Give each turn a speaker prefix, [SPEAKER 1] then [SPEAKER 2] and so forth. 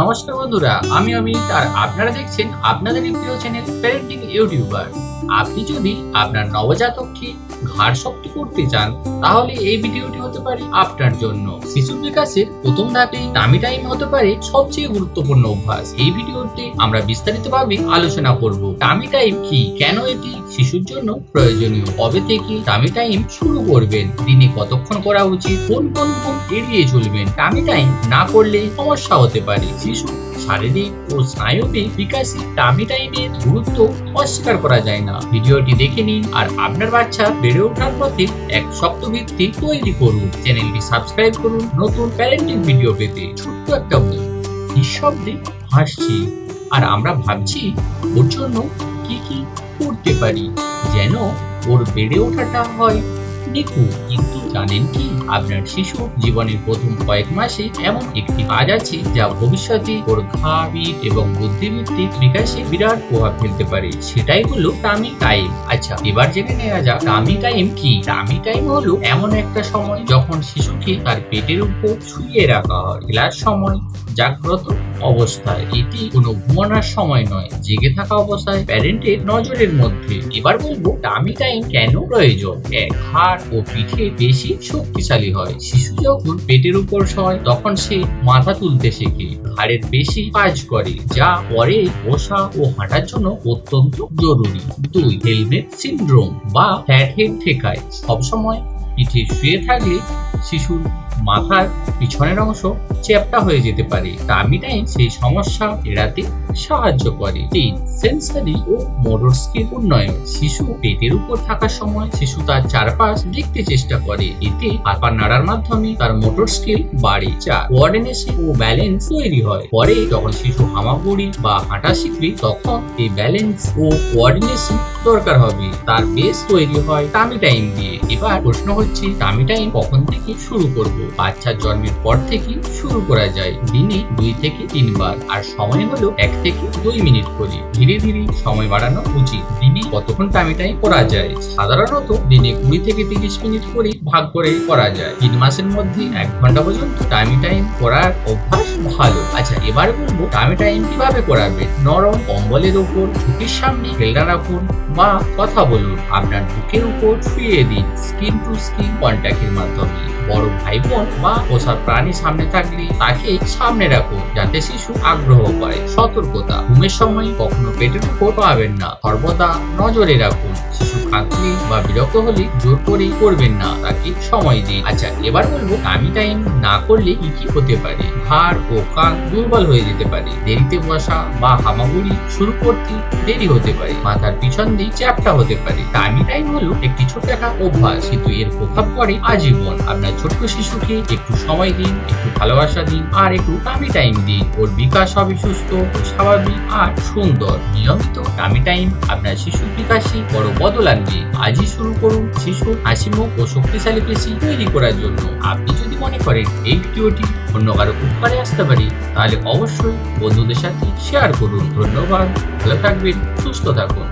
[SPEAKER 1] নমস্কার বন্ধুরা, আমি অমিত, আর আপনারা দেখছেন আপনাদের প্রিয় চ্যানেল প্যারেন্টিং ইউটিউবার আপনি যদি আপনার নবজাতককে ঘাড় শক্ত করতে চান, তাহলে এই ভিডিওটি হতে পারে আপনার জন্য। শিশুর বিকাশের প্রথম ধাপে টামি টাইম হতে পারে সবচেয়ে গুরুত্বপূর্ণ অভ্যাস। এই ভিডিওতে আমরা বিস্তারিতভাবে আলোচনা করব টামি টাইম কি, কেন এটি শিশুর জন্য প্রয়োজনীয়? কবে থেকে টামি টাইম শুরু করবেন? দিনে কতক্ষণ করা উচিত? কোন কোন গুণ এড়িয়ে চলবেন? টামি টাইম না করলে সমস্যা হতে পারে। শিশু, শারীরিক ও স্নায়বিক বিকাশে টামি টাইমের গুরুত্ব অস্বীকার করা যায় না। ভিডিওটি দেখে নিন আর আপনার বাচ্চা বেড়ে ওঠার পথে এক শক্ত ভিত্তি তৈরি করুন। চ্যানেলটি সাবস্ক্রাইব করুন নতুন প্যারেন্টিং ভিডিও পেতে। ছোট্ট একটা বই। নিঃশব্দে হাসছি। আর আমরা ভাবছি ওর জন্য কি কি করতে পারি যেন ওর বেড়ে ওঠাটা হয়। নিখুঁত কিন্তু জানেন কি? আপনার শিশু জীবনের প্রথম কয়েক মাসে এমন একটি কাজ আছে যা ভবিষ্যতে ওর পিঠ এবং বুদ্ধিভিত্তিক বিকাশে বিরাট প্রভাব ফেলতে পারে। সেটাই হলো টামি টাইম আচ্ছা এবার জেনে নেওয়া যাক টামি টাইম কি? টামি টাইম হলো এমন একটা সময় যখন শিশুকে তার পেটের উপর শুয়ে রাখা হয়। খেলার সময়, জাগ্রত অবস্থায়। এটি কোনো ঘুমানোর সময় নয়, জেগে থাকা অবস্থায়। প্যারেন্টের নজরের মধ্যে। এবার বলব টামি টাইম কেন প্রয়োজন? এক, হাড় ও পিঠে বেশি শক্তিশালী হয়। শিশু যখন পেটের উপর শয়, তখন সে মাথা তুলতে শেখে। ঘাড়ের বেশি কাজ করে, যা পরে বসা ও হাঁটার জন্য অত্যন্ত জরুরি। দুই, হেলমেট সিনড্রোম বা ফ্যাট হেড ঠেকায়। সবসময় পিঠে শুয়ে থাকলে শিশুর মাথার পিছনের অংশ চ্যাপটা হয়ে যেতে পারে। টামি টাইম সেই সমস্যা এড়াতে সাহায্য করে। তিন সেন্সারি ও মোটর স্কিল উন্নয়ন। শিশু পেটের উপর থাকার সময় শিশু তার চারপাশ দেখতে চেষ্টা করে। এতে হাত নাড়ার মাধ্যমে তার মোটর স্কিল বাড়ে। চার কোঅর্ডিনেশন ও ব্যালেন্স তৈরি হয়। পরে যখন শিশু হামাগুড়ি বা হাঁটা শিখবে, তখন এই ব্যালেন্স ও কোঅর্ডিনেশন দরকার হবে। তার বেস তৈরি হয় টামি টাইম দিয়ে। এবার প্রশ্ন হচ্ছে টামি টাইম কখন থেকে শুরু করব? বাচ্চার জন্মের পর থেকে শুরু করা যায়। দিনে দুই থেকে তিনবার। আর সময় হলো এক থেকে দুই মিনিট করি। ধীরে ধীরে সময় বাড়ানো উচিত। দিনে কতক্ষণ টাইম টাইম করা যায়? সাধারণত দিনে কুড়ি থেকে তিরিশ মিনিট করে ভাগ করে করা যায়। তিন মাসের মধ্যে এক ঘণ্টা পর্যন্ত টাইম টাইম করার অভ্যাস ভালো। আচ্ছা এবার বলব টাইম টাইম কীভাবে করাবে? নরম কম্বলের ওপর ছুটির সামনে খেলনা রাখুন। বা কথা বলুন। আপনার বুকের উপর শুয়ে দিন স্কিন টু স্কিন কন্ট্যাক্টের মাধ্যমে। বড় ভাই বোন বা পোষার প্রাণী সামনে থাকলে তাকে সামনে রাখুন, যাতে শিশু আগ্রহ করে। সতর্কতা, ঘুমের সময় কখনো পেটের উপর পাবেন না। সর্বদা নজরে রাখুন। শিশু কাঁদলে বা বিরক্ত হলে জোর করেই করবেন না। তাকে সময় দিন আচ্ছা এবার বলব টাইম টাইম না করলে কি কি হতে পারে? হাড় ও কান দুর্বল হয়ে যেতে পারে। দেরিতে বসা বা হামাগুড়ি শুরু করতে দেরি হতে পারে। মাথার পিছন দিয়ে চ্যাপটা হতে পারে। টাইমি টাইম হলো একটি ছোট একটা অভ্যাস, কিন্তু এর প্রভাব পড়ে আজীবন। আপনার ছোট্ট শিশুকে একটু সময় দিন, একটু ভালোবাসা দিন, আর একটু টামি টাইম দিন। ওর বিকাশ হবে সুস্থ, স্বাভাবিক, আর সুন্দর। নিয়মিত টামি টাইম আপনার শিশুর বিকাশে বড় বদল আনবে। আজই শুরু করুন শিশু হাসিমুখ ও শক্তিশালী পেশি তৈরি করার জন্য আপনি যদি মনে করেন এই ভিডিওটি অন্য কারও উপকারে আসতে পারে, তাহলে অবশ্যই বন্ধুদের সাথে শেয়ার করুন। ধন্যবাদ। ভালো থাকবেন, সুস্থ থাকুন।